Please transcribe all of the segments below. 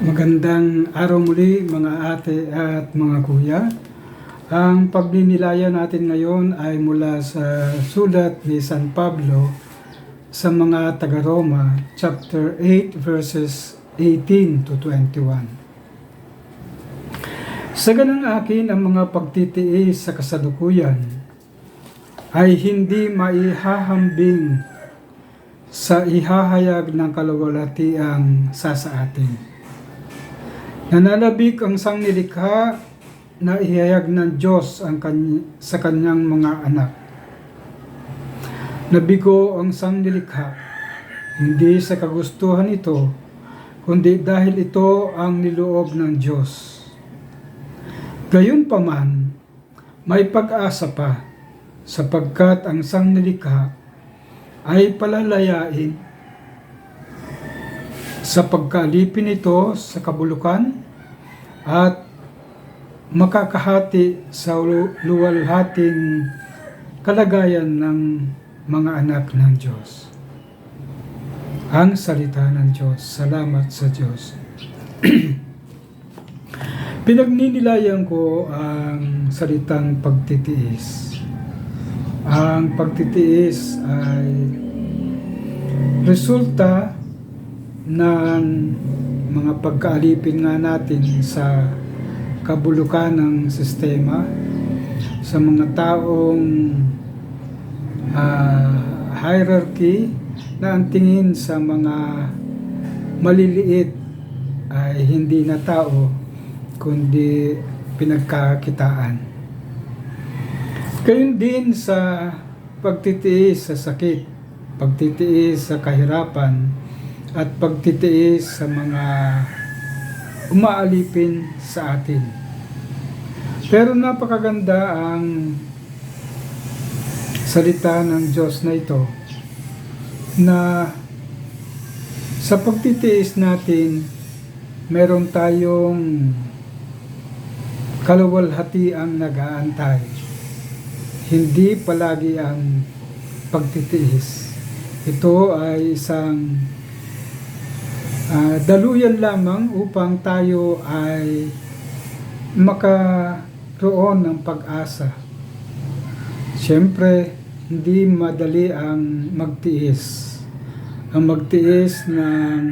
Magandang araw muli mga ate at mga kuya. Ang pagninilayan natin ngayon ay mula sa sulat ni San Pablo sa mga taga-Roma, chapter 8 verses 18 to 21. Sa ganang akin ang mga pagtitiis sa kasalukuyan ay hindi maihahambing sa ihahayag ng kalawalatiang sa sa atin. Nananabik ang sangnilikha na ihayag ng Diyos ang kany- sa kanyang mga anak. Nabigo ang sangnilikha, hindi sa kagustuhan ito, kundi dahil ito ang niloob ng Diyos. Gayunpaman, may pag-asa pa sapagkat ang sangnilikha ay palalayain sa pagkaalipin nito sa kabulukan at makakahati sa lu- luwalhating kalagayan ng mga anak ng Diyos. Ang salita ng Diyos. Salamat sa Diyos. Pinagninilayan ko ang salitang pagtitiis. Ang pagtitiis ay resulta ng mga pagkaalipin nga natin sa kabulukan ng sistema sa mga taong ah, hierarchy na ang tingin sa mga maliliit ay hindi na tao kundi pinagkakitaan. Gayun din sa pagtitiis sa sakit, pagtitiis sa kahirapan, at pagtitiis sa mga umaalipin sa atin. Pero napakaganda ang salita ng Diyos na ito na sa pagtitiis natin meron tayong kalawalhati ang nag-aantay. Hindi palagi ang pagtitiis. Ito ay isang Ah, daluyan lamang upang tayo ay makaroon ng pag-asa. Siyempre, hindi madali ang magtiis. Ang magtiis ng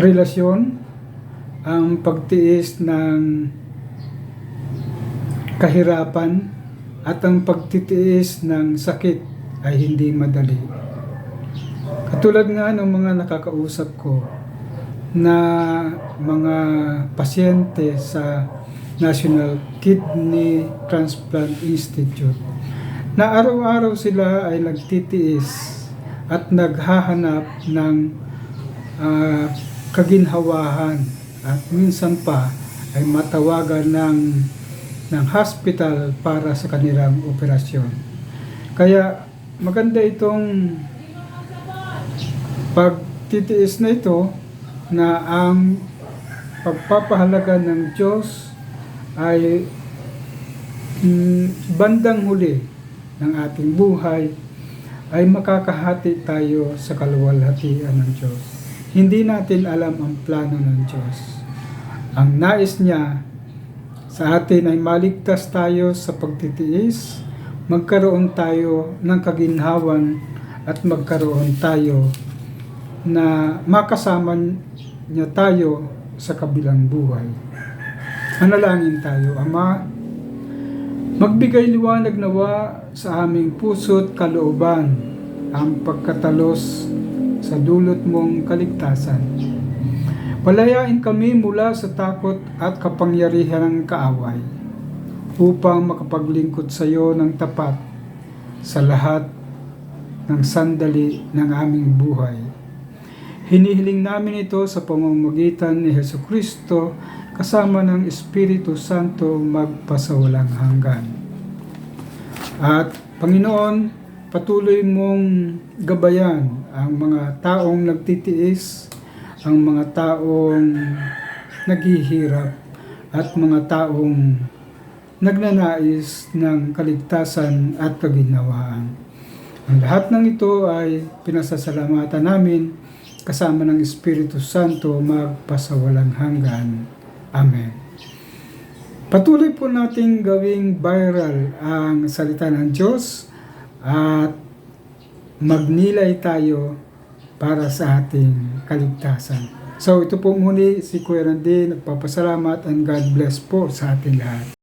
relasyon, ang pagtiis ng kahirapan, at ang pagtitiis ng sakit ay hindi madali. Katulad nga ng mga nakakausap ko na mga pasyente sa National Kidney Transplant Institute na araw-araw sila ay nagtitiis at naghahanap ng ah, kaginhawahan at minsan pa ay matawagan ng ng hospital para sa kanilang operasyon. Kaya maganda itong pagtitiis na ito na ang pagpapahalaga ng Diyos ay mm, bandang huli ng ating buhay ay makakahati tayo sa kaluwalhatian ng Diyos. Hindi natin alam ang plano ng Diyos. Ang nais niya sa atin ay maligtas tayo sa pagtitiis, magkaroon tayo ng kaginhawan at magkaroon tayo na makasama niya tayo sa kabilang buhay. Manalangin tayo, Ama, magbigay liwanag nawa sa aming puso't kalooban ang pagkatalos sa dulot mong kaligtasan. Palayain kami mula sa takot at kapangyarihan ng kaaway upang makapaglingkod sa iyo ng tapat sa lahat ng sandali ng aming buhay. Hinihiling namin ito sa pamamagitan ni Heso Kristo kasama ng Espiritu Santo magpasawalang hanggan. At Panginoon, patuloy mong gabayan ang mga taong nagtitiis, ang mga taong naghihirap, at mga taong nagnanais ng kaligtasan at kaginawaan. Ang lahat ng ito ay pinasasalamatan namin kasama ng Espiritu Santo magpasawalang hanggan. Amen. Patuloy po nating gawing viral ang salita ng Diyos at magnilay tayo para sa ating kaligtasan. So ito po muli si Kuya Randy, nagpapasalamat and God bless po sa ating lahat.